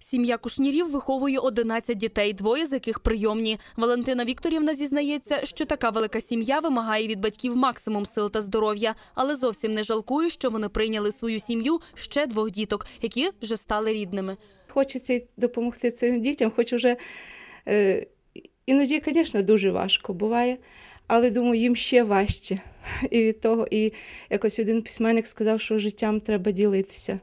Сім'я кушнірів виховує 11 дітей, двоє з яких прийомні. Валентина Вікторівна зізнається, що така велика сім'я вимагає від батьків максимум сил та здоров'я, але зовсім не жалкує, що вони прийняли свою сім'ю ще двох діток, які вже стали рідними. Хочеться допомогти цим дітям, хоч уже е, іноді, звісно, дуже важко буває, але думаю, їм ще важче. І від того, і якось один письменник сказав, що життям треба ділитися.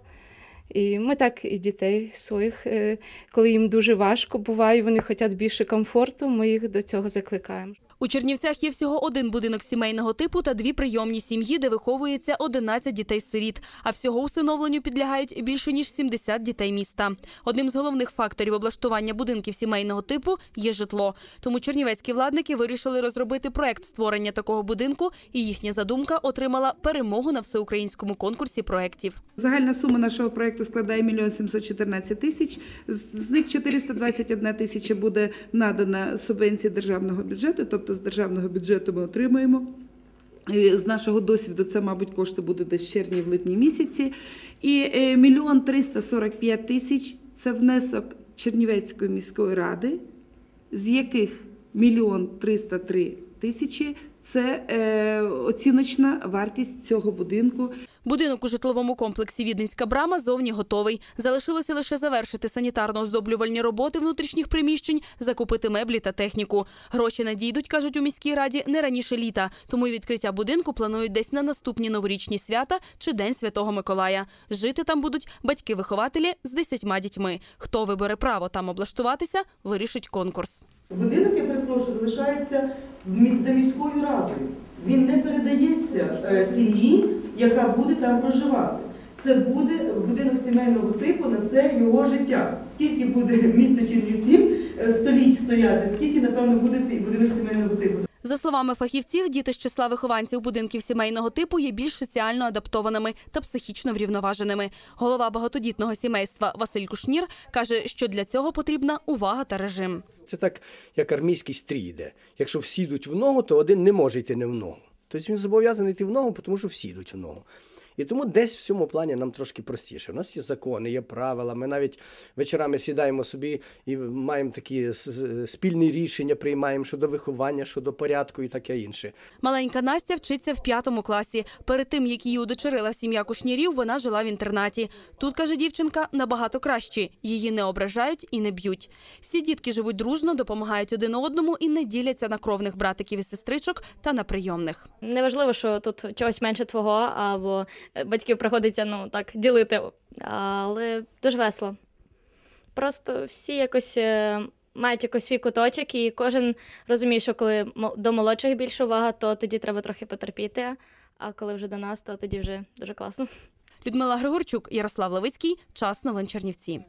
І ми так і дітей своїх, е, коли їм дуже важко буває, вони хочуть більше комфорту, ми їх до цього закликаємо. У Чернівцях є всього один будинок сімейного типу та дві прийомні сім'ї, де виховується 11 дітей-сиріт. А всього усиновленню підлягають більше ніж 70 дітей міста. Одним з головних факторів облаштування будинків сімейного типу є житло. Тому чернівецькі владники вирішили розробити проект створення такого будинку, і їхня задумка отримала перемогу на всеукраїнському конкурсі проєктів. Загальна сума нашого проекту складає 1 714 тисяч. З них 421 тисяча буде надана субвенція державного бюджету, тобто з державного бюджету ми отримаємо. З нашого досвіду це, мабуть, кошти будуть десь червні, в липні місяці. І е, мільйон 345 тисяч це внесок Чернівецької міської ради, з яких мільйон 303 тисячі це е, оціночна вартість цього будинку. Будинок у житловому комплексі Віденська брама зовні готовий. Залишилося лише завершити санітарно-оздоблювальні роботи внутрішніх приміщень, закупити меблі та техніку. Гроші надійдуть, кажуть у міській раді, не раніше літа. Тому і відкриття будинку планують десь на наступні новорічні свята чи День Святого Миколая. Жити там будуть батьки-вихователі з десятьма дітьми. Хто вибере право там облаштуватися, вирішить конкурс. Будинок, я перепрошую, залишається за міською радою. Він не передається е, сім'ї, яка буде там проживати. Це буде будинок сімейного типу на все його життя. Скільки буде місто Чернівців е, століть стояти, скільки, напевно, буде цей будинок сімейного типу. За словами фахівців, діти з числа вихованців будинків сімейного типу є більш соціально адаптованими та психічно врівноваженими. Голова багатодітного сімейства Василь Кушнір каже, що для цього потрібна увага та режим. Це так, як армійський стрій йде. Якщо всі йдуть в ногу, то один не може йти не в ногу. Тобто він зобов'язаний йти в ногу, тому що всі йдуть в ногу. І тому десь в цьому плані нам трошки простіше. У нас є закони, є правила. Ми навіть вечорами сідаємо собі і маємо такі спільні рішення, приймаємо щодо виховання, щодо порядку і таке інше. Маленька Настя вчиться в п'ятому класі. Перед тим, як її удочерила сім'я кушнірів, вона жила в інтернаті. Тут, каже дівчинка, набагато краще. Її не ображають і не б'ють. Всі дітки живуть дружно, допомагають один одному і не діляться на кровних братиків і сестричок та на прийомних. Неважливо, що тут чогось менше твого, або батьків приходиться ну так ділити, але дуже весело. Просто всі якось е, мають якось свій куточок, і кожен розуміє, що коли до молодших більше увага, то тоді треба трохи потерпіти. А коли вже до нас, то тоді вже дуже класно. Людмила Григорчук, Ярослав Левицький. Час новин Чернівці.